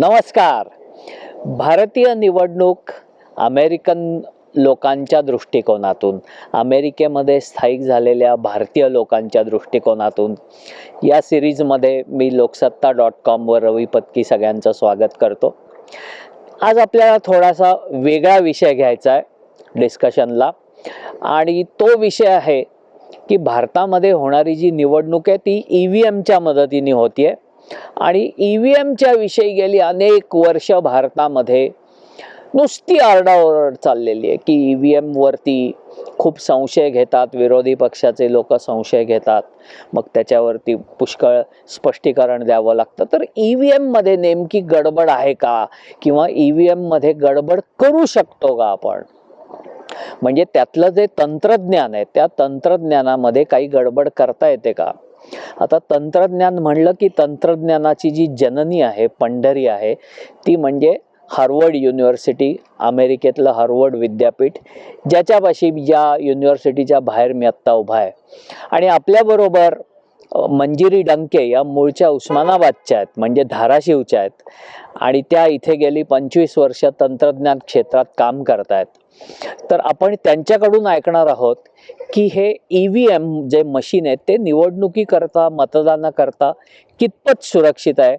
नमस्कार. भारतीय निवडणूक अमेरिकन लोकांच्या दृष्टिकोनातून अमेरिकेमध्ये स्थायिक झालेल्या भारतीय लोकांच्या दृष्टिकोनातून या सिरीजमध्ये मी लोकसत्ता डॉट कॉमवर रवी पत्की सगळ्यांचं स्वागत करतो. आज आपल्याला थोडासा वेगळा विषय घ्यायचा आहे डिस्कशनला. आणि तो विषय आहे की भारतामध्ये होणारी जी निवडणूक आहे ती ई व्ही एमच्या मदतीने होती आहे आणि ई व्ही एमच्या विषयी गेली अनेक वर्ष भारतामध्ये नुसती आरडाओरड चाललेली आहे की ई व्ही एमवरती खूप संशय घेतात विरोधी पक्षाचे लोक संशय घेतात. मग त्याच्यावरती पुष्कळ स्पष्टीकरण द्यावं लागतं. तर ई व्ही एममध्ये नेमकी गडबड आहे का? किंवा ई व्ही एममध्ये गडबड करू शकतो का आपण? म्हणजे त्यातलं जे तंत्रज्ञान आहे त्या तंत्रज्ञानामध्ये काही गडबड करता येते का? आता तंत्रज्ञान म्हणलं की तंत्रज्ञानाची जी जननी आहे पंढरी आहे ती म्हणजे हार्वर्ड युनिव्हर्सिटी अमेरिकेतलं हार्वर्ड विद्यापीठ ज्याच्यापाशी या युनिव्हर्सिटीच्या बाहेर मी आत्ता उभा आहे. आणि आपल्याबरोबर मंजिरी डंके या मूळच्या उस्मानाबादच्या आहेत म्हणजे धाराशिवच्या आहेत. आणि त्या इथे गेली पंचवीस वर्ष तंत्रज्ञान क्षेत्रात काम करत आहेत तर आपण त्यांच्याकडून ऐकणार आहोत की हे ई व्ही एम जे मशीन आहे ते निवडणुकीकरता मतदानाकरता कितपत सुरक्षित आहे?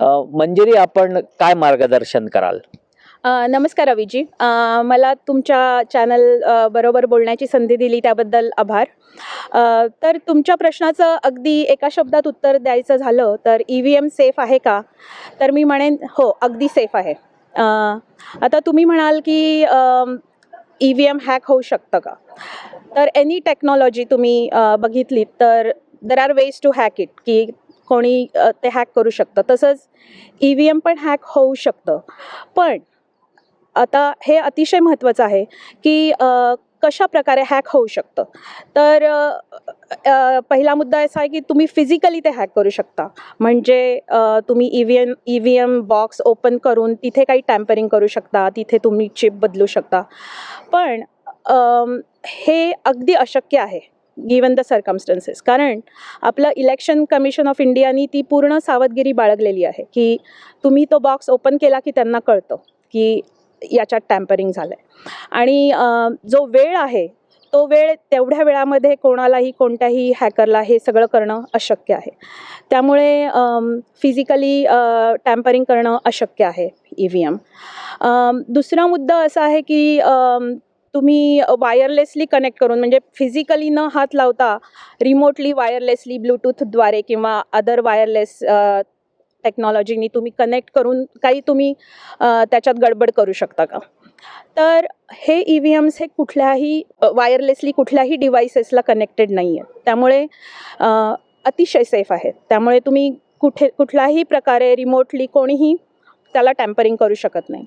अ, मंजिरी आपण काय मार्गदर्शन कराल? नमस्कार रवीजी मला तुमच्या चॅनल बरोबर बोलण्याची संधी दिली त्याबद्दल आभार. तर तुमच्या प्रश्नाचं अगदी एका शब्दात उत्तर द्यायचं झालं तर ई व्ही एम सेफ आहे का? तर मी म्हणेन हो अगदी सेफ आहे. आता तुम्ही म्हणाल की ई व्ही एम हॅक होऊ शकतं का? तर एनी टेक्नॉलॉजी तुम्ही बघितली बघितलीत तर there are ways to hack it की कोणी ते हॅक करू शकतं. तसंच ई व्ही एम पण हॅक होऊ शकतं. पण आता हे अतिशय महत्त्वाचं आहे की कशा प्रकारे हॅक होऊ शकतं. तर पहिला मुद्दा असा आहे की तुम्ही फिजिकली ते हॅक करू शकता. म्हणजे तुम्ही E V M E V M box open करून तिथे काही टॅम्परिंग करू शकता तिथे तुम्ही चिप बदलू शकता. पण हे अगदी अशक्य आहे गिवन द सर्कमस्टन्सेस कारण आपलं इलेक्शन कमिशन ऑफ इंडियानी ती पूर्ण सावधगिरी बाळगलेली आहे की तुम्ही तो बॉक्स ओपन केला की त्यांना कळतं की याच्यात टॅम्परिंग झालं आहे आणि जो वेळ आहे तो वेळ तेवढ्या वेळामध्ये कोणालाही कोणत्याही हॅकरला हे सगळं करणं अशक्य आहे. त्यामुळे फिजिकली टॅम्परिंग करणं अशक्य आहे ई व्ही एम दुसरा मुद्दा असा आहे की तुम्ही वायरलेसली कनेक्ट करून म्हणजे फिजिकली न हात लावता रिमोटली वायरलेसली ब्लूटूथद्वारे किंवा अदर वायरलेस टेक्नॉलॉजीनी तुम्ही कनेक्ट करून काही तुम्ही त्याच्यात गडबड करू शकता का? तर हे ई व्ही एम्स हे कुठल्याही वायरलेसली कुठल्याही डिव्हाइसेसला कनेक्टेड नाही आहेत त्यामुळे अतिशय सेफ आहेत त्यामुळे तुम्ही कुठे कुठल्याही प्रकारे रिमोटली कोणीही त्याला टॅम्परिंग करू शकत नाही.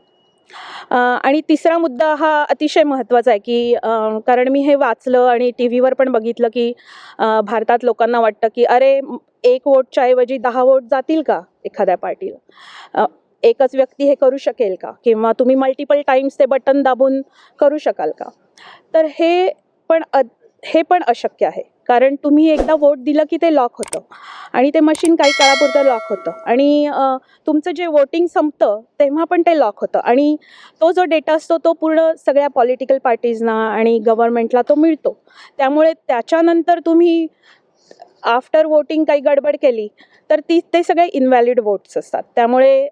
आणि तिसरा मुद्दा हा अतिशय महत्त्वाचा आहे की कारण मी हे वाचलं आणि टी व्हीवर पण बघितलं की भारतात लोकांना वाटतं की अरे एक वोटच्या ऐवजी दहा वोट जातील का एखाद्या पार्टीला? एकच व्यक्ती हे करू शकेल का? किंवा तुम्ही मल्टिपल टाइम्स ते बटन दाबून करू शकाल का? तर हे पण हे पण अशक्य आहे. कारण तुम्ही एकदा वोट दिलं की ते लॉक होतं. आणि ते मशीन काही काळापुरतं लॉक होतं. आणि तुमचं जे वोटिंग संपतं तेव्हा पण ते लॉक होतं. आणि तो जो डेटा असतो तो पूर्ण सगळ्या पॉलिटिकल पार्टीजना आणि गव्हर्नमेंटला तो मिळतो. त्यामुळे त्याच्यानंतर तुम्ही आफ्टर वोटिंग काही गडबड केली तर ती ते सगळे इनव्हॅलिड वोट्स असतात. त्यामुळे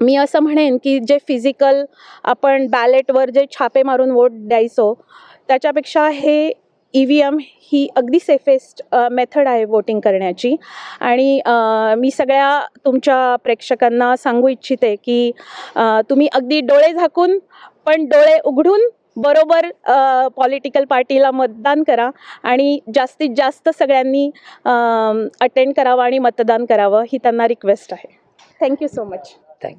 मी असं म्हणेन की जे फिजिकल आपण बॅलेटवर जे छापे मारून वोट द्यायचो त्याच्यापेक्षा हे ई व्ही एम ही अगदी सेफेस्ट मेथड आहे वोटिंग करण्याची. आणि मी सगळ्या तुमच्या प्रेक्षकांना सांगू इच्छिते की तुम्ही अगदी डोळे झाकून पण डोळे उघडून बरोबर पॉलिटिकल पार्टीला मतदान करा आणि जास्तीत जास्त सगळ्यांनी अटेंड करावं आणि मतदान करावं ही त्यांना रिक्वेस्ट आहे. थँक्यू सो मच थँक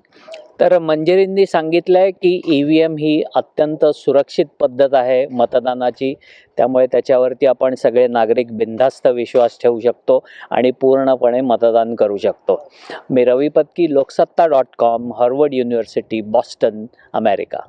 तर मंजिरींनी सांगितलंय की ई व्ही एम ही अत्यंत सुरक्षित पद्धत आहे मतदानाची. त्यामुळे त्याच्यावरती आपण सगळे नागरिक बिनधास्त विश्वास ठेवू शकतो आणि पूर्णपणे मतदान करू शकतो. मी Ravi Patki Loksatta dot com Harvard University Boston America